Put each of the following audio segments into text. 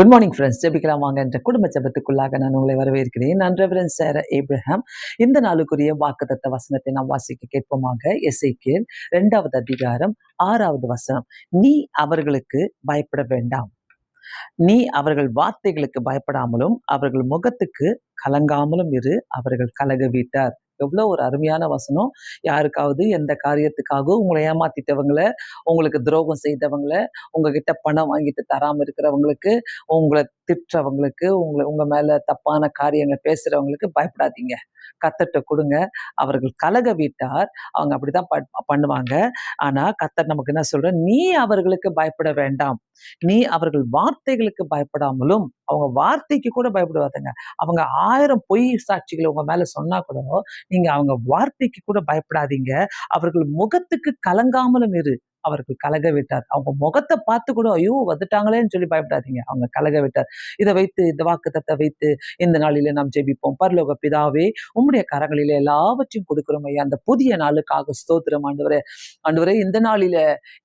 Good morning friends ஜெபிக்கலாம் வாங்க. என்ற குடும்ப ஜெபத்துக்குள்ளாக நான் உங்களை வரவேற்கிறேன். நான் ரெவரன் சேர ஏப்ரஹாம் இந்த நாளுக்குரிய வாக்குத்தத்த வசனத்தை நாம் வாசிக்க கேட்போமாக. எஸ்ஐகேல் இரண்டாவது அதிகாரம் ஆறாவது வசனம். நீ அவர்களுக்கு பயப்பட வேண்டாம். நீ அவர்கள் வார்த்தைகளுக்கு பயப்படாமலும் அவர்கள் முகத்துக்கு கலங்காமலும் இரு. அவர்கள் கலக வீட்டார் எவ்வளோ ஒரு அருமையான வசனம். யாருக்காவது எந்த காரியத்துக்காகவும் உங்களை ஏமாத்திட்டவங்கள உங்களுக்கு துரோகம் செய்தவங்களை உங்ககிட்ட பணம் வாங்கிட்டு தராமல் இருக்கிறவங்களுக்கு உங்களை திட்டுறவங்களுக்கு உங்களை உங்க மேல தப்பான காரியங்களை பேசுறவங்களுக்கு பயப்படாதீங்க. கத்தட்ட கொடுங்க. அவர்கள் கலக வீட்டார். அவங்க அப்படிதான் பண்ணுவாங்க. ஆனா கத்தர் நமக்கு என்ன சொல்ற நீ அவர்களுக்கு பயப்பட வேண்டாம். நீ அவர்கள் வார்த்தைகளுக்கு பயப்படாமலும் அவங்க வார்த்தைக்கு கூட பயப்படுவாதுங்க அவங்க ஆயிரம் பொய் சாட்சிகளை உங்க மேல சொன்னா கூட நீங்க அவங்க வார்த்தைக்கு கூட பயப்படாதீங்க. அவர்கள் முகத்துக்கு கலங்காமலும் இரு. அவருக்கு கலக விட்டார். அவங்க முகத்தை பார்த்து கூட ஐயோ வந்துட்டாங்களேன்னு சொல்லி பயப்படாதீங்க. அவங்க கலக விட்டார். இதை வைத்து இந்த வாக்குத்தத்தை வைத்து இந்த நாளில நாம் ஜெபிப்போம். பரலோக பிதாவே உம்முடைய கரங்களில எல்லாவற்றையும் கொடுக்கிறோம் ஐயா. அந்த புதிய நாளுக்காக ஸ்தோத்திரம் ஆண்டவரே. ஆண்டவரே இந்த நாளில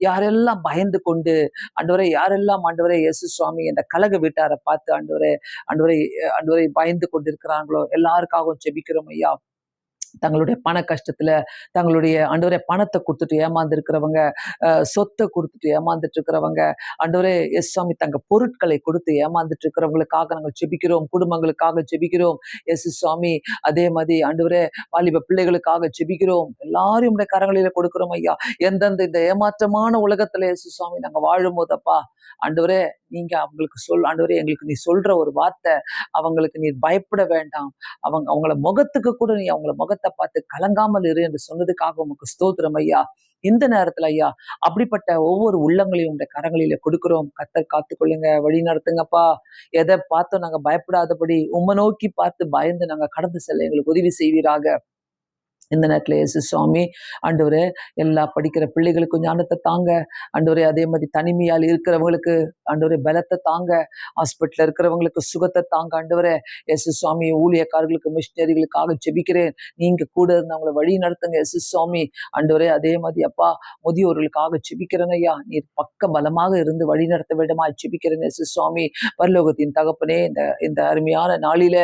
யாரெல்லாம் பயந்து கொண்டு ஆண்டவரை யாரெல்லாம் ஆண்டவரே இயேசு சுவாமி அந்த கலக வீட்டாரை பார்த்து ஆண்டவரே ஆண்டவரை ஆண்டவரை பயந்து கொண்டிருக்கிறாங்களோ எல்லாருக்காகவும் ஜெபிக்கிறோம் ஐயா. தங்களுடைய பண கஷ்டத்துல தங்களுடைய ஆண்டவரே பணத்தை கொடுத்துட்டு ஏமாந்துருக்கிறவங்க சொத்தை கொடுத்துட்டு ஏமாந்துட்டு இருக்கிறவங்க ஆண்டவரே எஸ் சுவாமி தங்க பொருட்களை கொடுத்து ஏமாந்துட்டு இருக்கிறவங்களுக்காக நாங்கள் செபிக்கிறோம் குடும்பங்களுக்காக செபிக்கிறோம் எஸ் சுவாமி அதே மாதிரி ஆண்டவரே வாலிப பிள்ளைகளுக்காக செபிக்கிறோம் எல்லாரும் உடைய கரங்களில கொடுக்கிறோம் ஐயா. எந்தெந்த இந்த ஏமாற்றமான உலகத்துல எஸ் சுவாமி நாங்க வாழும் போதப்பா ஆண்டவரே நீங்க அவங்களுக்கு சொல் ஆண்டவரே எங்களுக்கு நீ சொல்ற ஒரு வார்த்தை அவங்களுக்கு நீ பயப்பட வேண்டாம். அவங்க அவங்கள முகத்துக்கு கூட நீ அவங்கள முகத்தை பார்த்து கலங்காமல் இரு என்று சொன்னதுக்காக உமக்கு ஸ்தோத்திரம் ஐயா. இந்த நேரத்துல ஐயா அப்படிப்பட்ட ஒவ்வொரு உள்ளங்களையும் உங்க கரங்களில கொடுக்கிறோம். கத்தர் காத்துக்கொள்ளுங்க வழி நடத்துங்கப்பா. எதை பார்த்தோம் நாங்க பயப்படாதபடி உம்ம நோக்கி பார்த்து பயந்து நாங்க கடந்து செல்ல எங்களுக்கு உதவி செய்வீராக. இந்த நேரத்தில் இயேசு சுவாமி ஆண்டவரே எல்லா படிக்கிற பிள்ளைகளுக்கும் ஞானத்தை தாங்க. ஆண்டவரே அதே மாதிரி தனிமையால் இருக்கிறவங்களுக்கு ஆண்டவரே பலத்தை தாங்க. ஹாஸ்பிட்டலில் இருக்கிறவங்களுக்கு சுகத்தை தாங்க. ஆண்டவரே இயேசு சுவாமி ஊழியக்காரர்களுக்கு மிஷினரிகளுக்காக செபிக்கிறேன் நீங்க கூட இருந்து அவங்கள வழி நடத்துங்க இயேசு சுவாமி ஆண்டவரே அதே மாதிரி அப்பா முதியோர்களுக்காக ஜெபிக்கிறேன் ஐயா. நீர் பக்க பலமாக இருந்து வழி நடத்த வேண்டுமா செபிக்கிறேன் இயேசு சுவாமி பரலோகத்தின் தகப்பனே இந்த இந்த அருமையான நாளில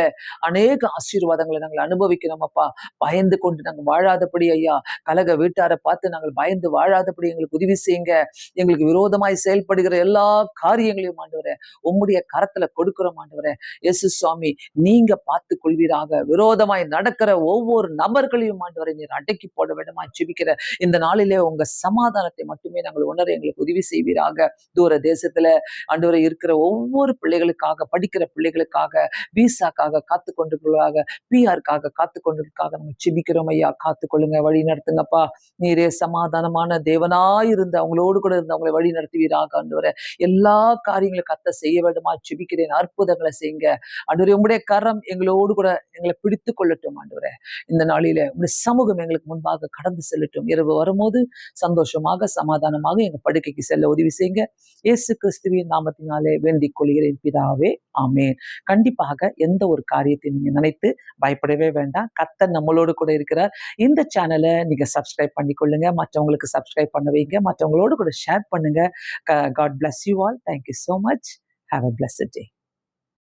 அநேக ஆசீர்வாதங்களை நாங்கள் அனுபவிக்கிறோம் அப்பா. பயந்து கொண்டு நாங்கள் வாழாதபடி ஐயா. கலக வீட்டாரை பார்த்து நாங்கள் பயந்து வாழாதபடி எங்களுக்கு உதவி செய்யுங்க. எங்களுக்கு விரோதமாய் செயல்படுகிற எல்லா காரியங்களையும் ஆண்டவரே உம்முடைய கரத்துல கொடுக்கிறோம் ஆண்டவரே. எஸ் சுவாமி நீங்க பார்த்து கொள்வீராக. விரோதமாய் நடக்கிற ஒவ்வொரு நபர்களையும் ஆண்டவரை நீர் அடக்கி போட வேண்டுமா ஜிபிக்கிற இந்த நாளிலே உங்க சமாதானத்தை மட்டுமே நாங்கள் உணர எங்களுக்கு உதவி செய்வீராக. தூர தேசத்துல ஆண்டவரை இருக்கிற ஒவ்வொரு பிள்ளைகளுக்காக படிக்கிற பிள்ளைகளுக்காக விசாக்காக காத்து கொண்டிருக்கிறதாக பிஆருக்காக காத்து கொண்டிருக்காக நாங்கள் ஜிபிக்கிறோம் ஐயா. ஐயா காத்து கொள்ளுங்க வழி நடத்துங்கப்பா. நீரே சமாதானமான தேவனாயிருந்து அவங்களோடு கூட இருந்து அவங்களை வழி நடத்துவீராக ஆண்டவரை. எல்லா காரியங்களும் கத்த செய்ய வேண்டுமா? சுபிக்கிறேன் அற்புதங்களை செய்யுங்க. ஆண்டவரே உங்களுடைய கரம் எங்களோடு கூட எங்களை பிடித்து கொள்ளட்டும் ஆண்டவரே. இந்த நாளில உங்களுடைய சமூகம் எங்களுக்கு முன்பாக கடந்து செல்லட்டும். இரவு வரும்போது சந்தோஷமாக சமாதானமாக எங்க படுக்கைக்கு செல்ல உதவி செய்யுங்க. இயேசு கிறிஸ்துவின் நாமத்தினாலே வேண்டிக் கொள்கிறேன் பிதாவே. ஆமேன். கண்டிப்பாக எந்த ஒரு காரியத்தை நீங்க நினைத்து பயப்படவே வேண்டாம். கத்த நம்மளோடு கூட இருக்கிறார். இந்த சேனலை நீங்க சப்ஸ்கிரைப் பண்ணிக்கொள்ளுங்க. மற்றவங்களுக்கு சப்ஸ்கிரைப் பண்ண வைங்க. மற்றவங்களோடு கூட ஷேர் பண்ணுங்க. God bless you all thank you so much have a blessed day